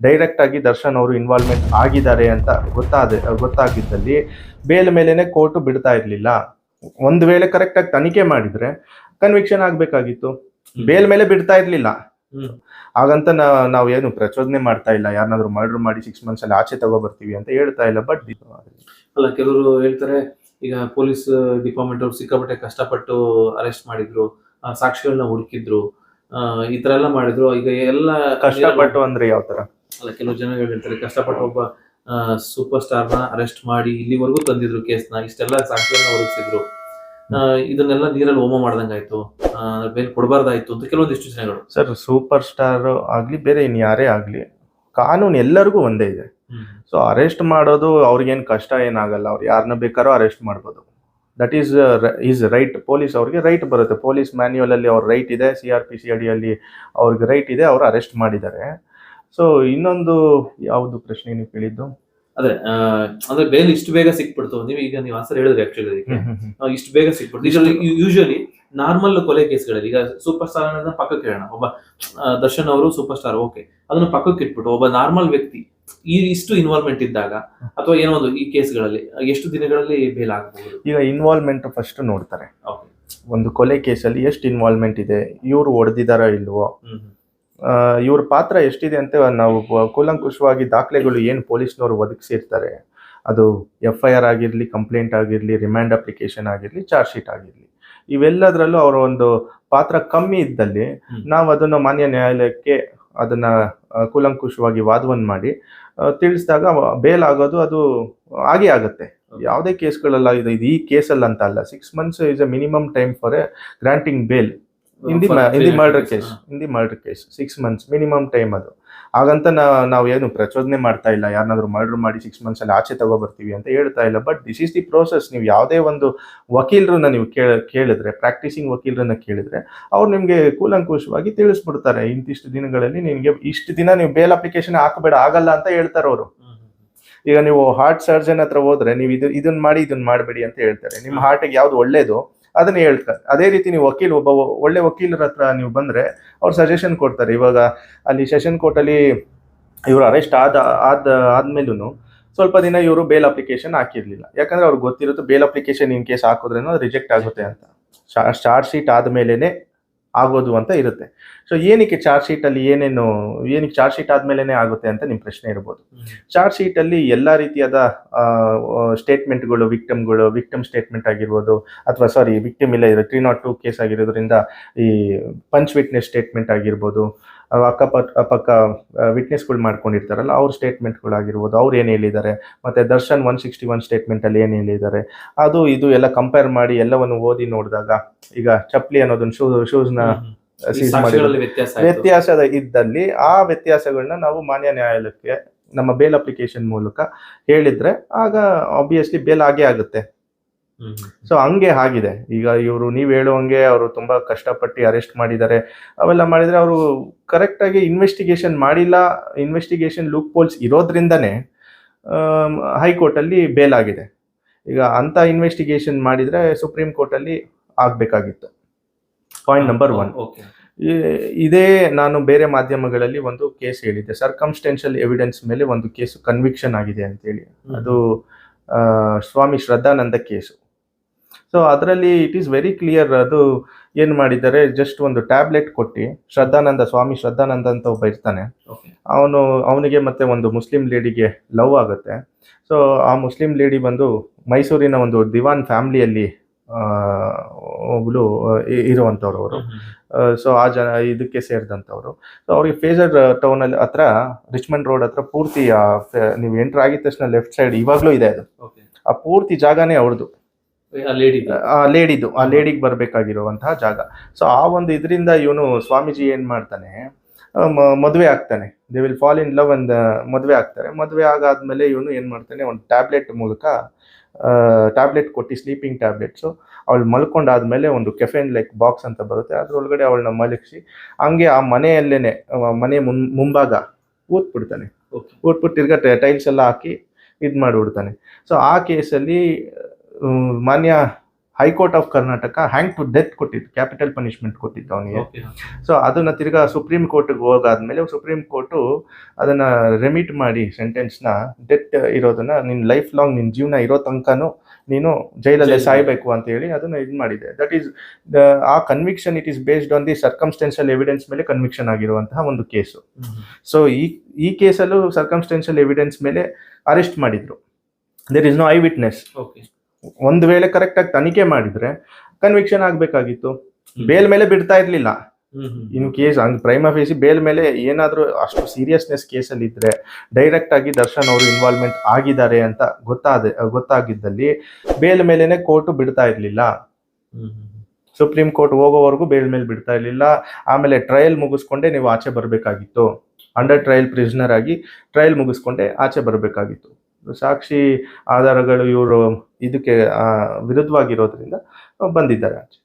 Direct ಆಗಿ ದರ್ಶನ್ ಅವರು involvement ಆಗಿದ್ದಾರೆ ಅಂತ ಗೊತ್ತಾದ ಗೊತ್ತಾಗಿದ್ದಲ್ಲಿ ಬೇಲ್ ಮೇಲೆನೆ ಕೋರ್ಟ್ ಬಿಡ್ತಾ ಇರಲಿಲ್ಲ. ಒಂದು ವೇಳೆ ಕರೆಕ್ಟ್ ಆಗಿ ತನಿಖೆ ಮಾಡಿದ್ರೆ ಕನ್ವಿಕ್ಷನ್ ಆಗ್ಬೇಕಾಗಿತ್ತು. ಬೇಲ್ ಮೇಲೆ ಬಿಡ್ತಾ ಇರ್ಲಿಲ್ಲ. ಹಾಗಂತ ನಾ- ನಾವು ಏನು ಪ್ರಚೋದನೆ ಮಾಡ್ತಾ ಇಲ್ಲ ಯಾರನ್ನಾದ್ರೂ ಮರ್ಡರ್ ಮಾಡಿ ಸಿಕ್ಸ್ ಮಂತ್ಸ್ ಅಲ್ಲಿ ಆಚೆ ತಗೋ ಬರ್ತೀವಿ ಅಂತ ಹೇಳ್ತಾ ಇಲ್ಲ ಬಟ್ ಅಲ್ಲ ಕೆಲವರು ಹೇಳ್ತಾರೆ ಈಗ ಪೊಲೀಸ್ ಡಿಪಾರ್ಟ್ಮೆಂಟ್ ಅವರು ಸಿಕ್ಕಾಪಟ್ಟೆ ಕಷ್ಟಪಟ್ಟು ಅರೆಸ್ಟ್ ಮಾಡಿದ್ರು ಸಾಕ್ಷಿಗಳನ್ನ ಹುಡುಕಿದ್ರು ಈ ತರ ಎಲ್ಲ ಮಾಡಿದ್ರು ಈಗ ಎಲ್ಲ ಕಷ್ಟಪಟ್ಟು ಅಂದ್ರೆ ಯಾವ ತರ ಅಲ್ಲ ಕೆಲವು ಜನ ಹೇಳ್ತಾರೆ ಕಷ್ಟಪಟ್ಟು ಒಬ್ಬ ಸೂಪರ್ ಸ್ಟಾರ್ನ ಅರೆಸ್ಟ್ ಮಾಡಿ ಇಲ್ಲಿವರೆಗೂ ತಂದಿದ್ರು ಕೇಸ್ನ ಇಷ್ಟೆಲ್ಲ ಸಾಕ್ಷಿಗಳನ್ನ ಒದಗಿಸಿದ್ರು ಇದನ್ನೆಲ್ಲ ನೀರಲ್ಲಿ ಹೋಮ ಮಾಡ್ದಂಗಾಯ್ತು. ಬೇರೆ ಕೊಡಬಾರ್ದಾಯ್ತು ಅಂತ ಕೆಲವೊಂದಿಷ್ಟು ಜನಗಳು. ಸರ್ ಸೂಪರ್ ಸ್ಟಾರ್ ಆಗ್ಲಿ ಬೇರೆ ಇನ್ ಯಾರೇ ಆಗ್ಲಿ ಕಾನೂನು ಎಲ್ಲರಿಗೂ ಒಂದೇ ಇದೆ. ಸೊ ಅರೆಸ್ಟ್ ಮಾಡೋದು ಅವ್ರಿಗೇನು ಕಷ್ಟ ಏನಾಗಲ್ಲ ಅವ್ರು ಯಾರನ್ನ ಬೇಕಾದ್ರೂ ಅರೆಸ್ಟ್ ಮಾಡ್ಬೋದು. That is is right police ಅವ್ರಿಗೆ ರೈಟ್ ಬರುತ್ತೆ. ಪೊಲೀಸ್ ಮ್ಯಾನ್ಯುವಲ್ ಅಲ್ಲಿ ಅವ್ರ ರೈಟ್ ಇದೆ ಸಿ ಆರ್ ಪಿ ಸಿ ಅಡಿಯಲ್ಲಿ ಅವ್ರಿಗೆ ರೈಟ್ ಇದೆ ಅವ್ರು ಅರೆಸ್ಟ್ ಮಾಡಿದ್ದಾರೆ. ಸೊ ಇನ್ನೊಂದು ಯಾವುದು ಪ್ರಶ್ನೆ ನೀವು ಕೇಳಿದ್ದು? ಅದೇ ಅಂದ್ರೆ ಬೇಲ್ ಇಷ್ಟು ಬೇಗ ಸಿಕ್ಬಿಡ್ತು. ನೀವು ಈಗ ನೀವು ಆನ್ಸರ್ ಹೇಳಿದ್ರೆ ಆಕ್ಚುಲಿ ಅದಕ್ಕೆ. ಇಷ್ಟು ಬೇಗ ಸಿಕ್ಬಿಡ್ತು. ಇದರಲ್ಲಿ ಯೂಶಲಿ ನಾರ್ಮಲ್ ಕೊಲೆ ಕೇಸ್ಗಳಲ್ಲಿ ಈಗ ಸೂಪರ್ ಸ್ಟಾರ್ ಅನ್ನೋದನ್ನ ಪಕ್ಕಕ್ಕೆ ಹೇಳೋಣ. ಒಬ್ಬ ದರ್ಶನ್ ಅವರು ಸೂಪರ್ ಸ್ಟಾರ್ ಓಕೆ ಅದನ್ನ ಪಕ್ಕಕ್ಕೆ ಇಟ್ಬಿಟ್ಟು ಒಬ್ಬ ನಾರ್ಮಲ್ ವ್ಯಕ್ತಿ ಈ ಇಷ್ಟು ಇನ್ವಾಲ್ವ್ಮೆಂಟ್ ಇದ್ದಾಗ ಅಥವಾ ಏನೋ ಒಂದು ಈ ಕೇಸ್ಗಳಲ್ಲಿ ಎಷ್ಟು ದಿನಗಳಲ್ಲಿ ಬೇಲ್ ಆಗ್ಬೋದು? ಈಗ ಇನ್ವಾಲ್ವ್ಮೆಂಟ್ ಫಸ್ಟ್ ನೋಡ್ತಾರೆ. ಓಕೆ ಒಂದು ಕೊಲೆ ಕೇಸಲ್ಲಿ ಎಷ್ಟು ಇನ್ವಾಲ್ವ್ಮೆಂಟ್ ಇದೆ ಇವ್ರು ಹೊಡೆದಿದಾರ ಇಲ್ವೋ ಇವ್ರ ಪಾತ್ರ ಎಷ್ಟಿದೆ ಅಂತ ನಾವು ಕೂಲಂಕುಷವಾಗಿ ದಾಖಲೆಗಳು ಏನು ಪೊಲೀಸ್ನವರು ಒದಗಿಸಿರ್ತಾರೆ ಅದು ಎಫ್ ಐ ಆರ್ ಆಗಿರಲಿ ಕಂಪ್ಲೇಂಟ್ ಆಗಿರಲಿ ರಿಮ್ಯಾಂಡ್ ಅಪ್ಲಿಕೇಶನ್ ಆಗಿರಲಿ ಚಾರ್ಜ್ ಶೀಟ್ ಆಗಿರಲಿ. ಇವೆಲ್ಲದರಲ್ಲೂ ಅವರ ಒಂದು ಪಾತ್ರ ಕಮ್ಮಿ ಇದ್ದಲ್ಲಿ ನಾವು ಅದನ್ನು ಮಾನ್ಯ ನ್ಯಾಯಾಲಯಕ್ಕೆ ಅದನ್ನ ಕೂಲಂಕುಷವಾಗಿ ವಾದವನ್ನು ಮಾಡಿ ತಿಳಿಸಿದಾಗ ಬೇಲ್ ಆಗೋದು ಅದು ಆಗೇ ಆಗುತ್ತೆ. ಯಾವುದೇ ಕೇಸ್ಗಳೆಲ್ಲ ಇದು ಇದು ಈ ಕೇಸಲ್ಲಿ ಅಂತ ಅಲ್ಲ. Six months is a minimum time for a granting bail Hindi in murder case Hindi murder case six months minimum time ಅದು. ಹಾಗಂತ ನಾ- ನಾವು ಏನು ಪ್ರಚೋದನೆ ಮಾಡ್ತಾ ಇಲ್ಲ. ಯಾರನ್ನಾದ್ರೂ ಮರ್ಡರ್ ಮಾಡಿ ಸಿಕ್ಸ್ ಮಂತ್ಸ್ ಅಲ್ಲಿ ಆಚೆ ತಗೋ ಬರ್ತೀವಿ ಅಂತ ಹೇಳ್ತಾ ಇಲ್ಲ. But this is the process ನೀವು ಯಾವುದೇ ಒಂದು ವಕೀಲರನ್ನ ನೀವು ಕೇಳ ಕೇಳಿದ್ರೆ ಪ್ರಾಕ್ಟೀಸಿಂಗ್ ವಕೀಲರನ್ನ ಕೇಳಿದ್ರೆ ಅವ್ರು ನಿಮಗೆ ಕೂಲಂಕುಶವಾಗಿ ತಿಳಿಸ್ಬಿಡ್ತಾರೆ. ಇಂತಿಷ್ಟು ದಿನಗಳಲ್ಲಿ ನಿಮಗೆ ಇಷ್ಟು ದಿನ ನೀವು ಬೇಲ್ ಅಪ್ಲಿಕೇಶನ್ ಹಾಕಬೇಡ ಆಗಲ್ಲ ಅಂತ ಹೇಳ್ತಾರೆ ಅವರು. ಈಗ ನೀವು ಹಾರ್ಟ್ ಸರ್ಜನ್ ಹತ್ರ ಹೋದ್ರೆ ನೀವು ಇದು ಇದನ್ನ ಮಾಡಿ ಇದನ್ನ ಮಾಡಬೇಡಿ ಅಂತ ಹೇಳ್ತಾರೆ. ನಿಮ್ಮ ಹಾರ್ಟಿಗೆ ಯಾವ್ದು ಒಳ್ಳೇದು ಅದನ್ನ ಹೇಳ್ತಾರೆ. ಅದೇ ರೀತಿ ನೀವು ವಕೀಲ್, ಒಬ್ಬ ಒಳ್ಳೆ ವಕೀಲರ ಹತ್ರ ನೀವು ಬಂದ್ರೆ ಅವ್ರು ಸಜೆಷನ್ ಕೊಡ್ತಾರೆ. ಇವಾಗ ಅಲ್ಲಿ ಸೆಷನ್ ಕೋರ್ಟಲ್ಲಿ ಇವರು ಅರೆಸ್ಟ್ ಆದ ಆದ ಆದ್ಮೇಲೂ ಸ್ವಲ್ಪ ದಿನ ಇವರು ಬೇಲ್ ಅಪ್ಲಿಕೇಶನ್ ಹಾಕಿರಲಿಲ್ಲ. ಯಾಕಂದ್ರೆ ಅವ್ರಿಗೆ ಗೊತ್ತಿರುತ್ತೆ ಬೇಲ್ ಅಪ್ಲಿಕೇಶನ್ ಇನ್ ಕೇಸ್ ಹಾಕಿದ್ರೇನೋ ರಿಜೆಕ್ಟ್ ಆಗುತ್ತೆ ಅಂತ. ಚಾರ್ಜ್ ಶೀಟ್ ಆದ್ಮೇಲೆನೆ ಆಗೋದು ಅಂತ ಇರುತ್ತೆ. ಸೊ ಏನಕ್ಕೆ ಚಾರ್ಜ್ ಶೀಟಲ್ಲಿ ಏನೇನು ಏನಕ್ಕೆ ಚಾರ್ಜ್ ಶೀಟ್ ಆದಮೇಲೆ ಆಗುತ್ತೆ ಅಂತ ನಿಮ್ಮ ಪ್ರಶ್ನೆ ಇರ್ಬೋದು. ಚಾರ್ಜ್ ಶೀಟಲ್ಲಿ ಎಲ್ಲ ರೀತಿಯಾದ ಸ್ಟೇಟ್ಮೆಂಟ್ಗಳು ವಿಕ್ಟಮ್ಗಳು ವಿಕ್ಟಮ್ ಸ್ಟೇಟ್ಮೆಂಟ್ ಆಗಿರ್ಬೋದು ಅಥವಾ ಸಾರಿ ವಿಕ್ಟಿಮ್ ಇಲ್ಲ ಇರೋ ತ್ರೀ ನಾಟ್ ಟು ಕೇಸ್ ಆಗಿರೋದ್ರಿಂದ ಈ ಪಂಚ್ ವಿಟ್ನೆಸ್ ಸ್ಟೇಟ್ಮೆಂಟ್ ಆಗಿರ್ಬೋದು ಅಕ್ಕಪಕ್ಕ ಪಕ್ಕ ವಿಟ್ನೆಸ್ಗಳು ಮಾಡ್ಕೊಂಡಿರ್ತಾರಲ್ಲ ಅವ್ರ ಸ್ಟೇಟ್ಮೆಂಟ್ಗಳಾಗಿರ್ಬೋದು ಅವ್ರು ಏನು ಹೇಳಿದ್ದಾರೆ ಮತ್ತೆ Darshan one sixty one statement ಅಲ್ಲಿ ಏನು ಹೇಳಿದ್ದಾರೆ ಅದು ಇದು ಎಲ್ಲ ಕಂಪೇರ್ ಮಾಡಿ ಎಲ್ಲವನ್ನು ಓದಿ ನೋಡಿದಾಗ ಈಗ ಚಪ್ಲಿ ಅನ್ನೋದನ್ನ ಶೂ ಶೂಸ್ನ ಸೀಸ್ ಮಾಡಿ ವ್ಯತ್ಯಾಸ ಆಯ್ತು. ವ್ಯತ್ಯಾಸದ ಇದ್ದಲ್ಲಿ ಆ ವ್ಯತ್ಯಾಸಗಳನ್ನ ನಾವು ಮಾನ್ಯ ನ್ಯಾಯಾಲಯಕ್ಕೆ ನಮ್ಮ ಬೇಲ್ ಅಪ್ಲಿಕೇಶನ್ ಮೂಲಕ ಹೇಳಿದ್ರೆ ಆಗ ಆಬ್ವಿಯಸ್ಲಿ ಬೇಲ್ ಆಗೇ ಆಗುತ್ತೆ. ಸೊ ಹಂಗೆ ಆಗಿದೆ. ಈಗ ಇವರು ನೀವು ಹೇಳುವಂಗೆ ಅವರು ತುಂಬಾ ಕಷ್ಟಪಟ್ಟು ಅರೆಸ್ಟ್ ಮಾಡಿದ್ದಾರೆ. ಅವೆಲ್ಲ ಮಾಡಿದ್ರೆ ಅವರು ಕರೆಕ್ಟ್ ಆಗಿ ಇನ್ವೆಸ್ಟಿಗೇಷನ್ ಮಾಡಿಲ್ಲ. ಇನ್ವೆಸ್ಟಿಗೇಷನ್ ಲುಕ್ ಪೋಲ್ಸ್ ಇರೋದ್ರಿಂದನೇ ಹೈಕೋರ್ಟ್ ಅಲ್ಲಿ ಬೇಲ್ ಆಗಿದೆ. ಈಗ ಅಂತ ಇನ್ವೆಸ್ಟಿಗೇಷನ್ ಮಾಡಿದ್ರೆ ಸುಪ್ರೀಂ ಕೋರ್ಟ್ ಅಲ್ಲಿ ಆಗ್ಬೇಕಾಗಿತ್ತು. ಪಾಯಿಂಟ್ ನಂಬರ್ ಒನ್ ಇದೇ ನಾನು ಬೇರೆ ಮಾಧ್ಯಮಗಳಲ್ಲಿ ಒಂದು ಕೇಸ್ ಹೇಳಿದ್ದೆ. ಸರ್ಕಮ್ಸ್ಟೆನ್ಷಿಯಲ್ ಎವಿಡೆನ್ಸ್ ಮೇಲೆ ಒಂದು ಕೇಸು ಕನ್ವಿಕ್ಷನ್ ಆಗಿದೆ ಅಂತೇಳಿ. ಅದು ಸ್ವಾಮಿ ಶ್ರದ್ಧಾನಂದ ಕೇಸು ಸೊ ಅದರಲ್ಲಿ ಇಟ್ ಈಸ್ ವೆರಿ ಕ್ಲಿಯರ್ ಅದು ಏನು ಮಾಡಿದ್ದಾರೆ ಜಸ್ಟ್ ಒಂದು ಟ್ಯಾಬ್ಲೆಟ್ ಕೊಟ್ಟು ಶ್ರದ್ಧಾನಂದ ಸ್ವಾಮಿ ಶ್ರದ್ಧಾನಂದ ಅಂತ ಒಬ್ಬ ಇರ್ತಾನೆ. ಅವನು ಅವನಿಗೆ ಮತ್ತೆ ಒಂದು ಮುಸ್ಲಿಂ ಲೇಡಿಗೆ ಲವ್ ಆಗುತ್ತೆ. ಸೊ ಆ ಮುಸ್ಲಿಂ ಲೇಡಿ ಬಂದು ಮೈಸೂರಿನ ಒಂದು ದಿವಾನ್ ಫ್ಯಾಮಿಲಿಯಲ್ಲಿ ಒಬ್ಳು ಇರುವಂಥವ್ರು ಅವರು ಸೊ ಆ ಜನ ಇದಕ್ಕೆ ಸೇರಿದಂಥವ್ರು ಸೊ ಅವ್ರಿಗೆ ಫೇಜರ್ ಟೌನಲ್ಲಿ ಹತ್ರ ರಿಚ್ಮಂಡ್ ರೋಡ್ ಹತ್ರ ಪೂರ್ತಿ ನೀವು ಎಂಟ್ರ್ ಆಗಿದ ತಕ್ಷಣ ಲೆಫ್ಟ್ ಸೈಡ್ ಇವಾಗಲೂ ಇದೆ ಅದು. ಆ ಪೂರ್ತಿ ಜಾಗನೇ ಅವ್ರದ್ದು ಆ ಲೇಡಿ ಆ ಲೇಡಿದು ಆ ಲೇಡಿಗೆ ಬರಬೇಕಾಗಿರುವಂತಹ ಜಾಗ. ಸೊ ಆ ಒಂದು ಇದರಿಂದ ಇವನು ಸ್ವಾಮೀಜಿ ಏನ್ ಮಾಡ್ತಾನೆ ಮದುವೆ ಆಗ್ತಾನೆ. They will fall in love and ಮದುವೆ ಆಗ್ತಾರೆ. ಮದುವೆ ಆಗಾದ್ಮೇಲೆ ಇವನು ಏನ್ ಮಾಡ್ತಾನೆ ಒಂದು ಟ್ಯಾಬ್ಲೆಟ್ ಮೂಲಕ ಟ್ಯಾಬ್ಲೆಟ್ ಕೊಟ್ಟು ಸ್ಲೀಪಿಂಗ್ ಟ್ಯಾಬ್ಲೆಟ್ಸು ಅವಳು ಮಲ್ಕೊಂಡಾದ್ಮೇಲೆ ಒಂದು ಕೆಫೆನ್ ಲೈಕ್ ಬಾಕ್ಸ್ ಅಂತ ಬರುತ್ತೆ. ಅದ್ರೊಳಗಡೆ ಅವಳನ್ನ ಮಲಗಿಸಿ ಹಂಗೆ ಆ ಮನೆಯಲ್ಲೇನೆ ಮನೆ ಮುನ್ ಮುಂಭಾಗ ಊತ್ಬಿಡ್ತಾನೆ ಓದ್ಬಿಟ್ಟು ತಿರ್ಗಾ ಟೈಲ್ಸ್ ಎಲ್ಲ ಹಾಕಿ ಇದು ಮಾಡಿಬಿಡ್ತಾನೆ ಸೊ ಆ ಕೇಸಲ್ಲಿ ಮಾನ್ಯ high court of Karnataka hang to death ಕೊಟ್ಟಿದ್ದು ಕ್ಯಾಪಿಟಲ್ ಪನಿಷ್ಮೆಂಟ್ ಕೊಟ್ಟಿದ್ದು ಅವನಿಗೆ. ಸೊ ಅದನ್ನು ತಿರ್ಗಾ ಸುಪ್ರೀಂ ಕೋರ್ಟ್ಗೆ ಹೋಗಾದ್ಮೇಲೆ ಸುಪ್ರೀಂ ಕೋರ್ಟು ಅದನ್ನು ರೆಮಿಟ್ ಮಾಡಿ ಸೆಂಟೆನ್ಸ್ನ ಡೆತ್ ಇರೋದನ್ನು ನಿನ್ನ ಲೈಫ್ ಲಾಂಗ್ ನಿನ್ನ ಜೀವನ ಇರೋ ತನಕನೂ ನೀನು ಜೈಲಲ್ಲೇ ಸಾಯಬೇಕು ಸಾಯ್ಬೇಕು ಅಂತ ಹೇಳಿ ಅದನ್ನು ಇದು ಮಾಡಿದೆ. ದಟ್ ಈಸ್ ಆ conviction it is based on the circumstantial evidence ಮೇಲೆ ಕನ್ವಿಕ್ಷನ್ ಆಗಿರುವಂತಹ ಒಂದು ಕೇಸು. ಸೊ ಈ ಈ ಕೇಸಲ್ಲೂ ಸರ್ಕಮ್ಸ್ಟೆನ್ಷಿಯಲ್ ಎವಿಡೆನ್ಸ್ ಮೇಲೆ ಅರೆಸ್ಟ್ ಮಾಡಿದ್ರು. There is no eye witness okay ಒಂದು ವೇಳೆ ಕರೆಕ್ಟ್ ಆಗಿ ತನಿಖೆ ಮಾಡಿದ್ರೆ ಕನ್ವಿಕ್ಷನ್ ಆಗ್ಬೇಕಾಗಿತ್ತು. ಬೇಲ್ ಮೇಲೆ ಬಿಡ್ತಾ ಇರ್ಲಿಲ್ಲ. ಇನ್ ಕೇಸ್ ಹಂಗ್ ಪ್ರೈಮ್ ಫೇಸಿ ಬೇಲ್ ಮೇಲೆ ಏನಾದ್ರೂ ಅಷ್ಟು ಸೀರಿಯಸ್ನೆಸ್ ಕೇಸಲ್ಲಿ ಇದ್ರೆ ಡೈರೆಕ್ಟ್ ಆಗಿ ದರ್ಶನ್ ಅವರು ಇನ್ವಾಲ್ವ್ಮೆಂಟ್ ಆಗಿದ್ದಾರೆ ಅಂತ ಗೊತ್ತಾದ ಗೊತ್ತಾಗಿದ್ದಲ್ಲಿ ಬೇಲ್ ಮೇಲೆನೆ ಕೋರ್ಟ್ ಬಿಡ್ತಾ ಇರ್ಲಿಲ್ಲ. ಸುಪ್ರೀಂ ಕೋರ್ಟ್ ಹೋಗೋವರೆಗೂ ಬೇಲ್ ಮೇಲೆ ಬಿಡ್ತಾ ಇರ್ಲಿಲ್ಲ. ಆಮೇಲೆ ಟ್ರಯಲ್ ಮುಗಿಸ್ಕೊಂಡೆ ನೀವು ಆಚೆ ಬರಬೇಕಾಗಿತ್ತು. ಅಂಡರ್ ಟ್ರಯಲ್ ಪ್ರಿಸ್ನರ್ ಆಗಿ ಟ್ರಯಲ್ ಮುಗಿಸ್ಕೊಂಡೆ ಆಚೆ ಬರಬೇಕಾಗಿತ್ತು. ಸಾಕ್ಷಿ ಆಧಾರಗಳು ಇವರು ಇದಕ್ಕೆ ವಿರುದ್ಧವಾಗಿರೋದ್ರಿಂದ ಬಂದಿದ್ದಾರೆ ಆಚೆ.